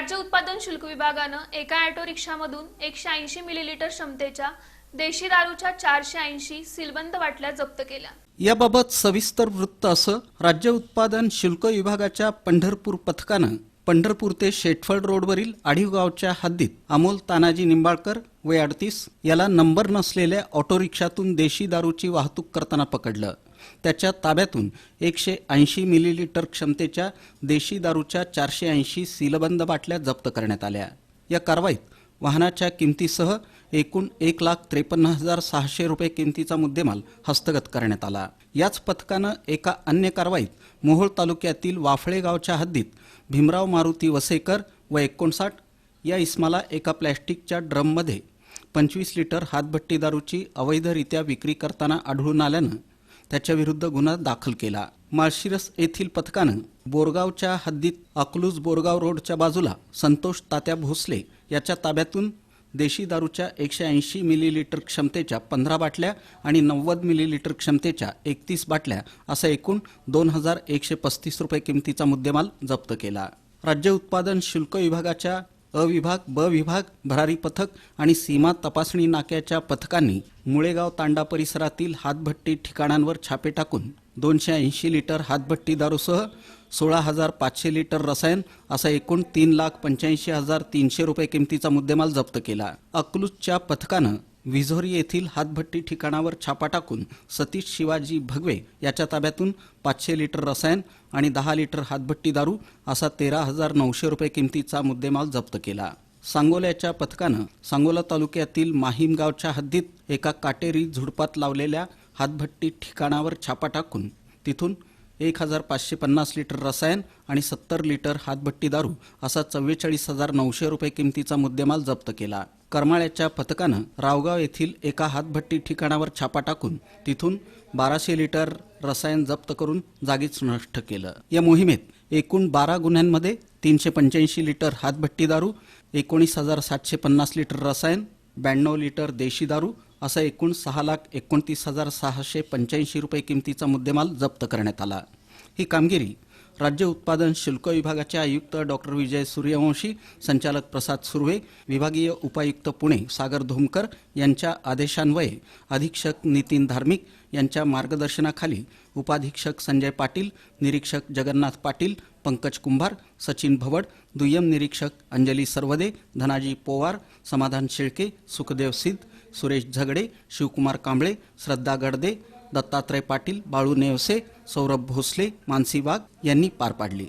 राज्य उत्पादन शुल्क विभागानं एका ऑटो रिक्षामधून एकशे ऐंशी मिलीलिटर क्षमतेच्या देशी दारूच्या चारशे ऐंशी सिलबंद बाटल्या जप्त केल्या. याबाबत सविस्तर वृत्त असं राज्य उत्पादन शुल्क विभागाच्या पंढरपूर पथकानं पंढरपूर ते शेटफळ रोडवरील आढीव गावच्या हद्दीत अमोल तानाजी निंबाळकर वय अडतीस याला नंबर नसलेल्या ऑटो रिक्षातून देशी दारूची वाहतूक करताना पकडलं. त्याच्या ताब्यातून एकशे ऐंशी मिलीलिटर क्षमतेच्या देशी दारूच्या चारशे ऐंशी सीलबंद बाटल्या जप्त करण्यात आल्या. या कारवाईत वाहनाच्या किमतीसह एकूण एक लाख त्रेपन्न हजार सहाशे रुपये किमतीचा मुद्देमाल हस्तगत करण्यात आला. याच पथकानं एका अन्य कारवाईत मोहोळ तालुक्यातील वाफळे गावच्या हद्दीत भीमराव मारुती वसेकर व एकोणसाठ या इस्माला एका प्लॅस्टिकच्या ड्रममध्ये पंचवीस लिटर हातभट्टी दारूची अवैधरित्या विक्री करताना आढळून आल्यानं त्याच्याविरुद्ध गुन्हा दाखल केला. माळशिरस येथील पथकानं बोरगावच्या हद्दीत अकलूज बोरगाव रोडच्या बाजूला संतोष तात्या भोसले याच्या ताब्यातून देशी दारूच्या एकशे ऐंशी मिलीलिटर क्षमतेच्या पंधरा बाटल्या आणि नव्वद मिलीलिटर क्षमतेच्या एकतीस बाटल्या असा एकूण दोन हजार एकशे पस्तीस रुपये किमतीचा मुद्देमाल जप्त केला. राज्य उत्पादन शुल्क विभागाच्या अ विभाग ब विभाग भरारी पथक आणि सीमा तपासणी नाक्याच्या पथकांनी मुळेगाव तांडा परिसरातील हातभट्टी ठिकाणांवर छापे टाकून दोनशे ऐंशी लिटर हातभट्टी दारूसह सोळा हजार पाचशे लिटर रसायन असा एकूण तीन लाख पंच्याऐंशी हजार तीनशे रुपये किमतीचा मुद्देमाल जप्त केला. अकलूजच्या पथकानं विझोरी येथील हातभट्टी ठिकाणावर छापा टाकून सतीश शिवाजी भगवे याच्या ताब्यातून पाचशे लिटर रसायन आणि दहा लिटर हातभट्टी दारू असा तेरा हजार नऊशे रुपये किमतीचा मुद्देमाल जप्त केला. सांगोल्याच्या पथकानं सांगोला तालुक्यातील माहीमगावच्या हद्दीत एका काटेरी झुडपात लावलेल्या हातभट्टी ठिकाणावर छापा टाकून तिथून एक हजार पाचशे पन्नास लिटर रसायन आणि सत्तर लिटर हातभट्टी दारू असा चव्वेचाळीस हजार नऊशे रुपये किमतीचा मुद्देमाल जप्त केला. करमाळ्याच्या पथकानं रावगाव येथील एका हातभट्टी ठिकाणावर छापा टाकून तिथून बाराशे लिटर रसायन जप्त करून जागीच नष्ट केलं. या मोहिमेत एकूण बारा गुन्ह्यांमध्ये तीनशे पंच्याऐंशी लिटर हातभट्टी दारू एकोणीस हजार सातशे पन्नास लिटर रसायन ब्याण्णव लिटर देशी दारू असा एकूण सहा लाख एकोणतीस हजार सहाशे पंच्याऐंशी रुपये किमतीचा मुद्देमाल जप्त करण्यात आला. ही कामगिरी राज्य उत्पादन शुल्क विभागाचे आयुक्त डॉक्टर विजय सूर्यवंशी संचालक प्रसाद सुर्वे विभागीय उपायुक्त पुणे सागर धोमकर यांच्या आदेशान्वये अधीक्षक नितीन धार्मिक यांच्या मार्गदर्शनाखाली उपाधीक्षक संजय पाटील निरीक्षक जगन्नाथ पाटील पंकज कुंभार सचिन भवड दुय्यम निरीक्षक अंजली सरवदे धनाजी पोवार समाधान शेळके सुखदेव सिद्ध सुरेश झगडे शिवकुमार कांबळे श्रद्धा गडदे दत्तात्रय पाटील बाळू नेवसे सौरभ भोसले मानसी वाघ यांनी पार पाडली.